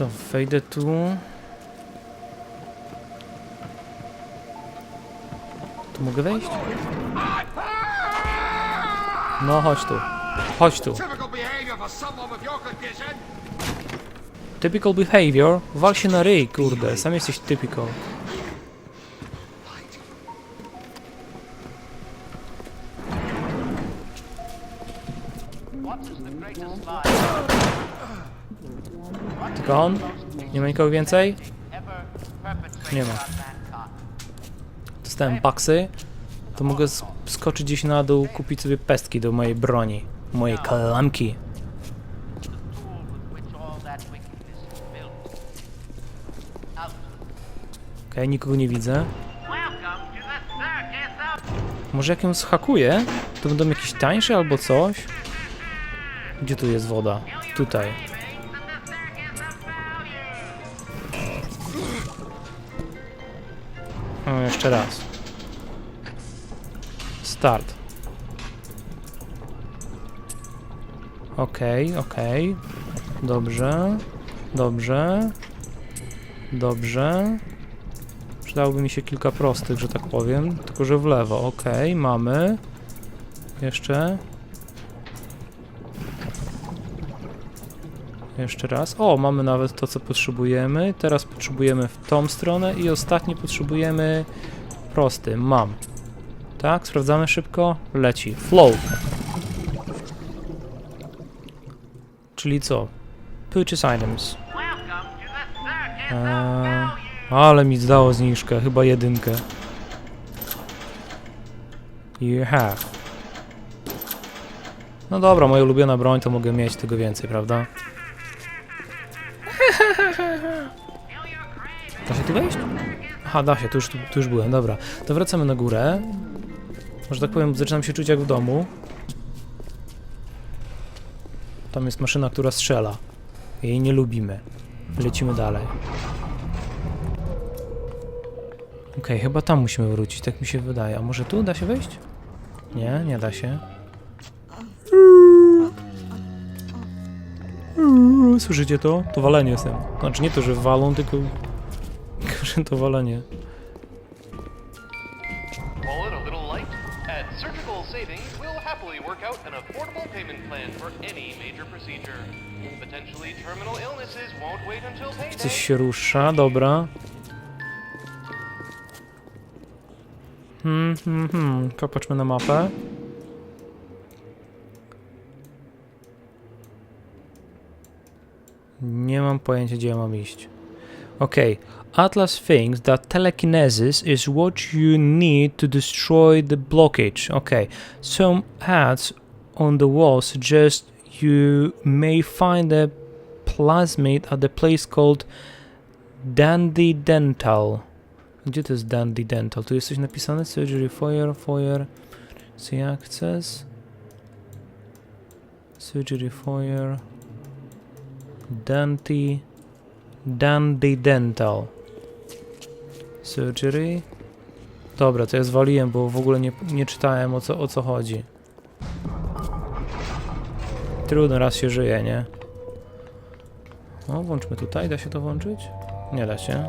co, wejdę tu. Tu mogę wejść? No, chodź tu. Chodź tu. Typical behavior. Wal się na ryj, kurde. Sam jesteś typical. On? Nie ma nikogo więcej? Nie ma. Dostałem baksy. To mogę sk- skoczyć gdzieś na dół, kupić sobie pestki do mojej broni. Mojej klamki. Okej, nikogo nie widzę. Może jak ją zhakuję, to będą jakieś tańsze albo coś? Gdzie tu jest woda? Tutaj. Jeszcze raz. Start. Okej, okej. Dobrze. Dobrze. Dobrze. Przydałoby mi się kilka prostych, że tak powiem. Tylko, że w lewo. Okej, mamy. Jeszcze. Jeszcze raz. O, mamy nawet to, co potrzebujemy. Teraz potrzebujemy w tą stronę i ostatni potrzebujemy prosty. Mam. Tak, sprawdzamy szybko. Leci. Flow. Czyli co? Purchase items. Eee, ale mi zdało zniżkę, chyba jedynkę. You. No dobra, moja ulubiona broń to mogę mieć tego więcej, prawda? Da się tu wejść? Aha, da się, tu już, tu, tu już byłem, dobra. To wracamy na górę. Może tak powiem, zaczynam się czuć jak w domu. Tam jest maszyna, która strzela. Jej nie lubimy. Lecimy dalej. Okej, chyba tam musimy wrócić, tak mi się wydaje. A może tu da się wejść? Nie, nie da się. Słyszycie to? To walenie jestem. Znaczy nie to, że walą, tylko... tylko że to walenie. Coś się rusza, dobra. Hmm, hmm, hmm. Popatrzmy na mapę. Nie mam pojęcia, gdzie mam iść. Okay. Atlas thinks that telekinesis is what you need to destroy the blockage. Okay. Some ads on the wall suggest you may find a plasmid at the place called Dandy Dental. Gdzie to jest Dandy Dental? Tu jest coś napisane? Surgery Foyer, Foyer, See Access. Surgery Foyer. Dandy. Dandy Dental. Surgery. Dobra, to ja zwaliłem, bo w ogóle nie, nie czytałem o co, o co chodzi. Trudno, raz się żyje, nie? O, włączmy tutaj. Da się to włączyć? Nie da się.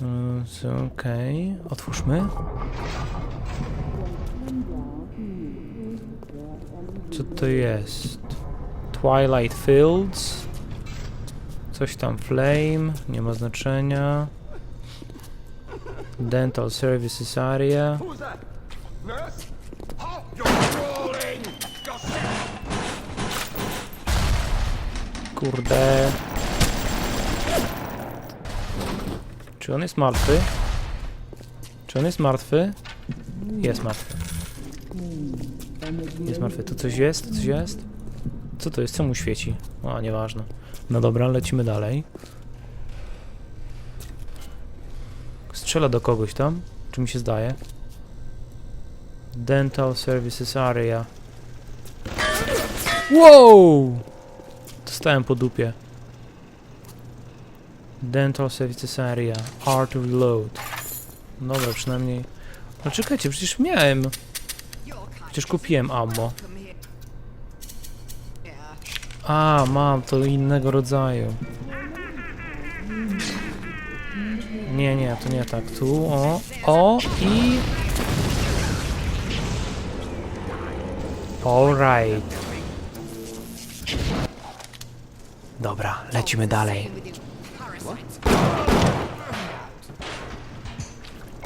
Mm, Okej, otwórzmy. Co to jest? Twilight Fields. Coś tam Flame, nie ma znaczenia. Dental Services Area. Kurde. Czy on jest martwy? Czy on jest martwy? Jest martwy. Jest martwy. Tu coś jest? Coś jest? Co to jest? Co mu świeci? A, nieważne. No dobra, lecimy dalej. Strzela do kogoś tam? Czy mi się zdaje? Dental Services Area. Wow! Dostałem po dupie. Dental Services Area. Art to Reload. Dobra, przynajmniej... No czekajcie, przecież miałem. Przecież kupiłem ammo. A, mam to innego rodzaju. Nie, nie, to nie tak. Tu, o, o i... Alright. Dobra, lecimy dalej.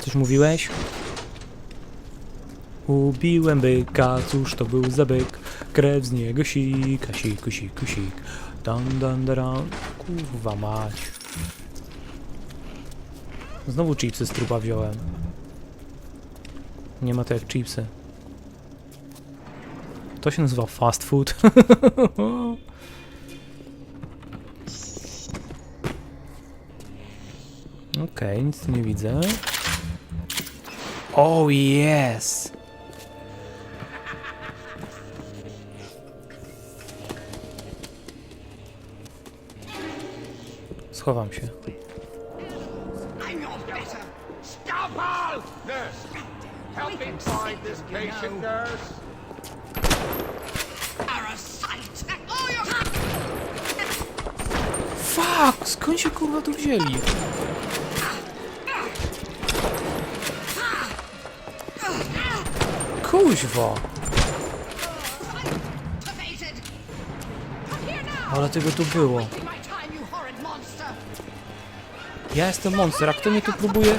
Coś mówiłeś? Ubiłem byka, cóż to był za byk? Krew z niego sika, siku, siku, sik. Dan, dan, dan, kurwa mać. Znowu chipsy z trupa wziąłem. Nie ma to jak chipsy. To się nazywa fast food. Okej, nic tu nie widzę. Oh yes! Oh, you're... Fuck! Skąd się kurwa tu wzięli? Now! Ale tego tu było. Ja jestem monster, a kto mnie tu próbuje...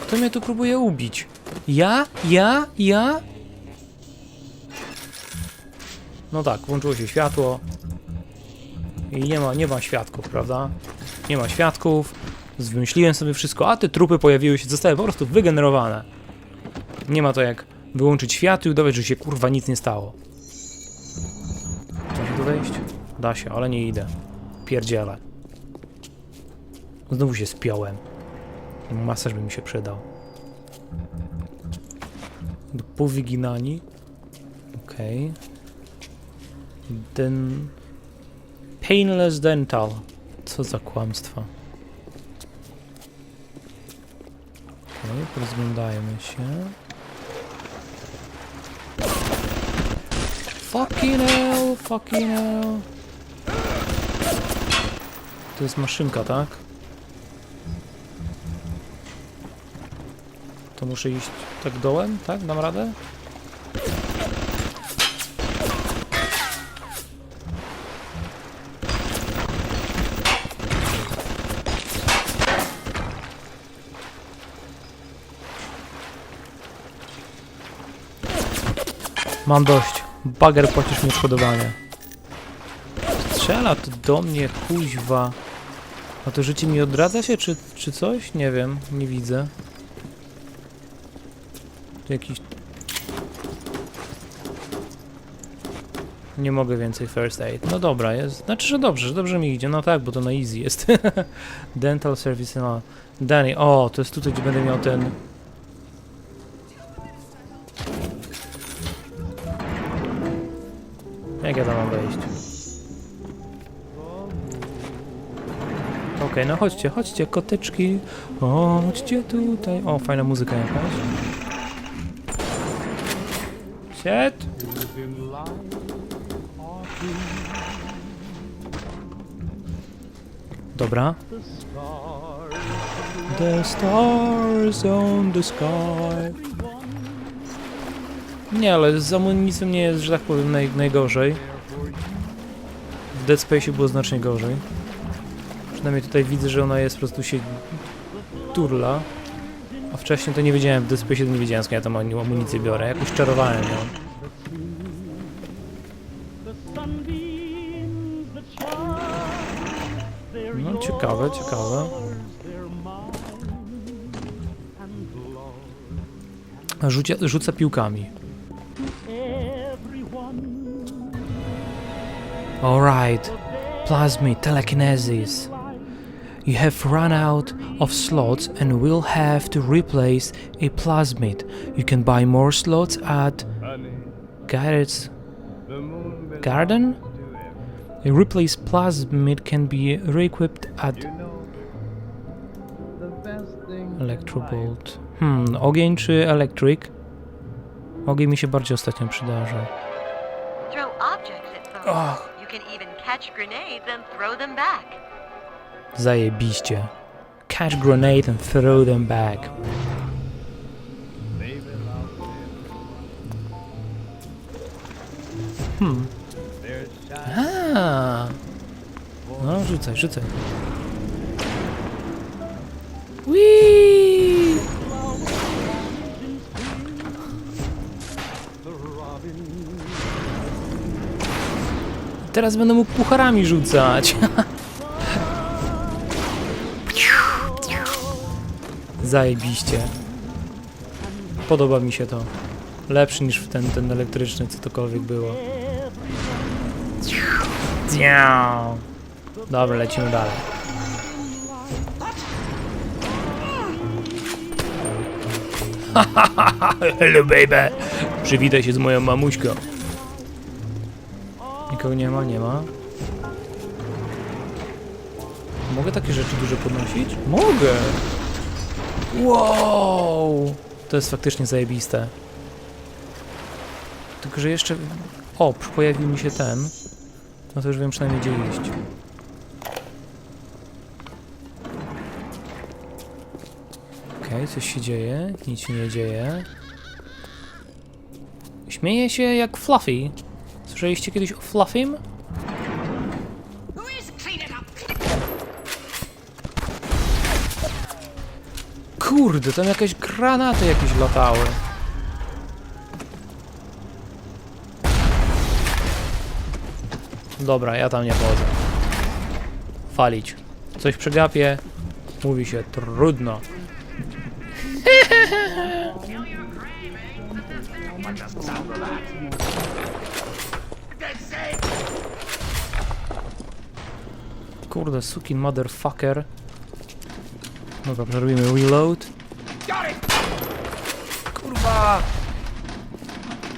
Kto mnie tu próbuje ubić? Ja? Ja? Ja? No tak, włączyło się światło. I nie ma, nie ma świadków, prawda? Nie ma świadków. Wymyśliłem sobie wszystko, a te trupy pojawiły się, zostały po prostu wygenerowane. Nie ma to jak wyłączyć światło i udawać, że się kurwa nic nie stało. Da się tu wejść? Da się, ale nie idę. Pierdzielę. Znowu się spiąłem. Masaż by mi się przydał. Powyginani. Okej. Den... Painless Dental. Co za kłamstwa. Okej, rozglądajmy się. Fucking hell, fucking hell. To jest maszynka, tak? To muszę iść tak dołem, tak? Dam radę? Mam dość. Bager płacisz mi odszkodowanie. Strzela to do mnie, kuźwa. A to życie mi odradza się, czy, czy coś? Nie wiem, nie widzę. Tu jakiś... Nie mogę więcej first aid. No dobra, jest. Znaczy, że dobrze, że dobrze mi idzie. No tak, bo to na easy jest. Dental service, no. Danny, o, to jest tutaj, gdzie będę miał ten... Jak ja tam mam wejść? Okej, no chodźcie, chodźcie, koteczki. Chodźcie tutaj. O, fajna muzyka jakaś. Shit! Dobra. The stars on the sky. Nie, ale z amunicją nie jest, że tak powiem, naj, najgorzej. W Dead Space było znacznie gorzej. Przynajmniej tutaj widzę, że ona jest po prostu się turla. A wcześniej to nie wiedziałem, w Space to nie wiedziałem skąd ja tam amu- amunicję biorę. Jakoś czarowałem ją. No ciekawe, ciekawe. Rzucia, rzuca piłkami. Alright. Plasmid telekinesis. You have run out of slots and will have to replace a plasmid. You can buy more slots at Garrett's Garden? A replaced plasmid can be re-equipped at Electrobolt. Hmm, ogień czy electric? Ogień mi się bardziej ostatnio przydarza. Back. Zajebiście. Catch grenade and throw them back. Hmm. A. No, rzucaj, rzucaj. Whee! Teraz będę mógł pucharami rzucać. Zajebiście. Podoba mi się to. Lepszy niż ten, ten elektryczny, co tokolwiek było. Dobra, lecimy dalej. Hello baby! Przywitaj się z moją mamuśką. Nikogo nie ma, nie ma. Mogę takie rzeczy duże podnosić? Mogę! Wow! To jest faktycznie zajebiste. Tylko, że jeszcze... O, pojawił mi się ten. No to już wiem przynajmniej gdzie iść. Okej, coś się dzieje. Nic się nie dzieje. Śmieje się jak Fluffy. Słyszeliście kiedyś o Fluffym? Kurde, tam jakieś granaty jakieś latały. Dobra, ja tam nie chodzę. Falić. Coś przegapię. Mówi się trudno. Kurde, sukin motherfucker. Dobra, zrobimy reload. Kurwa!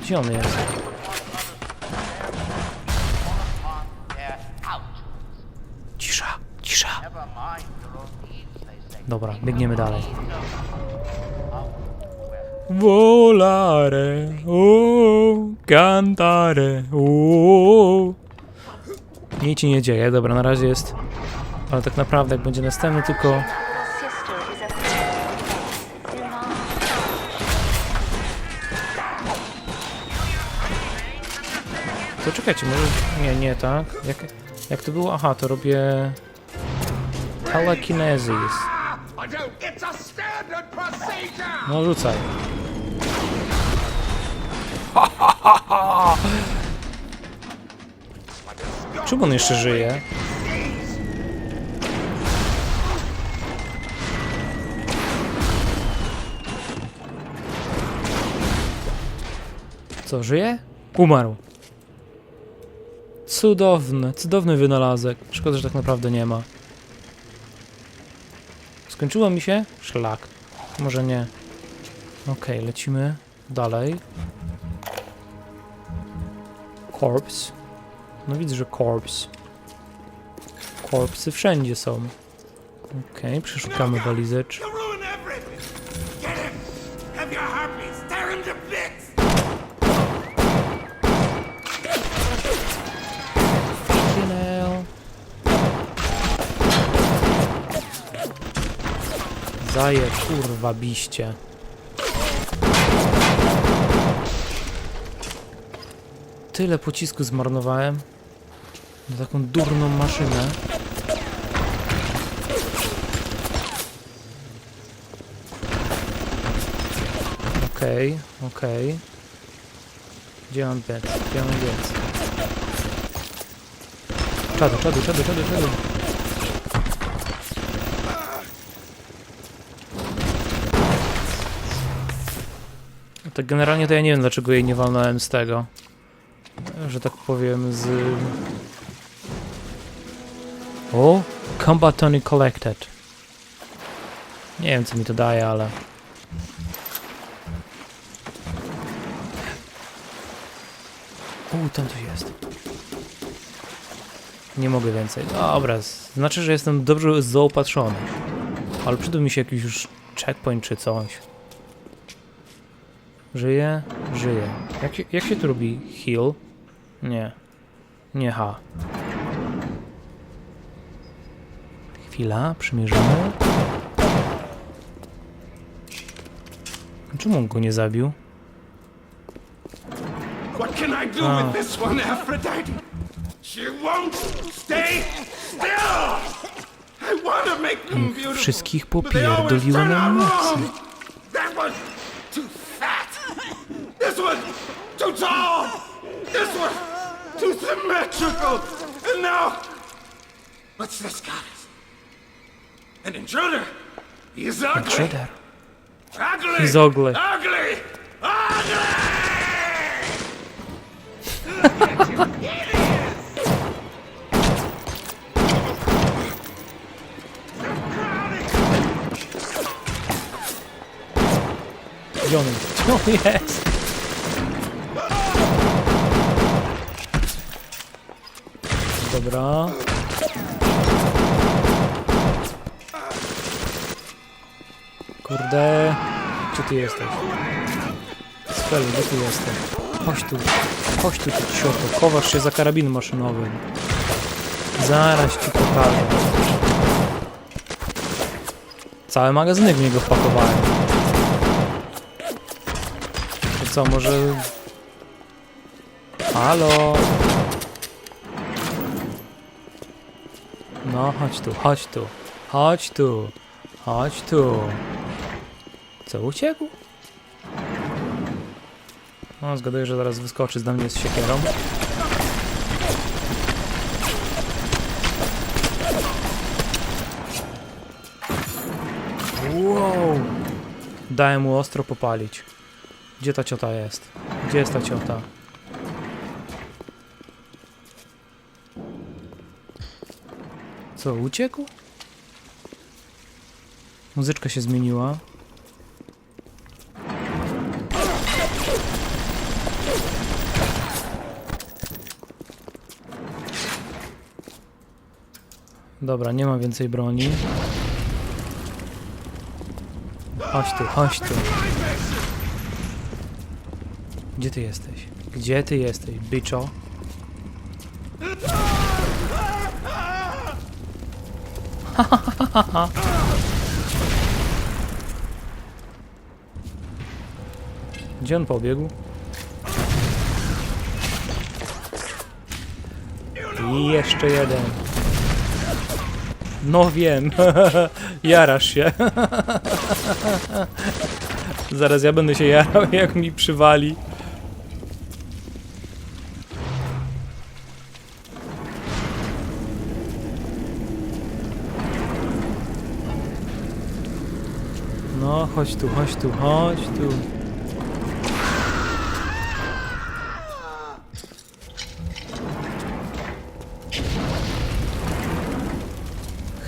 Gdzie on jest? Cisza, cisza. Dobra, biegniemy dalej. Volare, o, cantare, o. Nic się nie dzieje, dobra, na razie jest. Ale tak naprawdę, jak będzie następny, tylko. To czekajcie, może. Nie, nie tak. Jak, jak to było? Aha, to robię. Telekinesis. No rzucaj. Czemu on jeszcze żyje? Co, żyje? Umarł. Cudowny, cudowny wynalazek. Szkoda, że tak naprawdę nie ma. Skończyło mi się? Szlak. Może nie. Okej, lecimy dalej. Corpse. No widzę, że corpse. Korpsy wszędzie są. Okej, przeszukamy walizecz. Zaje kurwa biście. Tyle pocisku zmarnowałem na taką durną maszynę. Okej, okej. Gdzie mam biec? Gdzie mam biec? Czadu, czadu, czadu, czadu, czadu. Tak generalnie to ja nie wiem dlaczego jej nie walnąłem z tego. Że tak powiem z... O! Combat Tony Collected. Nie wiem co mi to daje, ale... U, tam coś jest. Nie mogę więcej. Dobra, znaczy, że jestem dobrze zaopatrzony. Ale przydał mi się jakiś już checkpoint czy coś. Żyje? Żyje. Jak się, jak się tu robi heal? Nie. Nie H. Chwila, przymierzymy. Czemu on go nie zabił? What can I do with this one, Aphrodite? She won't stay still! I want to make them beautiful. Wszystkich turn na wrong. That was too tall. This was too symmetrical. And now, what's this goddess? An intruder. He's ugly. Intruder. Ugly. He's ugly. Ugly. Ugly. Gdzie on jest? Dobra. Kurde. Gdzie ty jesteś? Spelu, gdzie ty jesteś? Chodź tu. Chodź tu, ty cioto. Chowasz się za karabinem maszynowym. Zaraz ci pokażę. Cały magazynek w niego wpakowałem. To co, może... Halo? No, chodź tu, chodź tu. Chodź tu. Chodź tu. Co, uciekł? No, zgaduję, że zaraz wyskoczy z mnie z siekierą. Wow! Dałem mu ostro popalić. Gdzie ta ciota jest? Gdzie jest ta ciota? Co, uciekł? Muzyczka się zmieniła. Dobra, nie ma więcej broni. Chodź tu, chodź tu. Gdzie ty jesteś? Gdzie ty jesteś, bitcho? Gdzie on pobiegł? I jeszcze jeden. No wiem. Jarasz się. Zaraz ja będę się jarał, jak mi przywali. Chodź tu, chodź tu, chodź tu.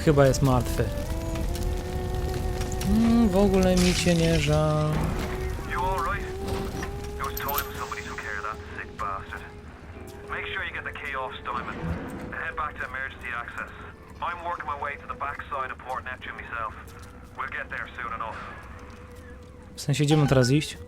Chyba jest martwy. Mm, w ogóle mi cię nie żal. You alright? It was time somebody took care of that sick bastard. Make sure you get the key off Steinman and head back to emergency access. I'm working my way to the backside of Port Neptune myself. We'll get there soon enough. W sensie, gdzie mam teraz iść?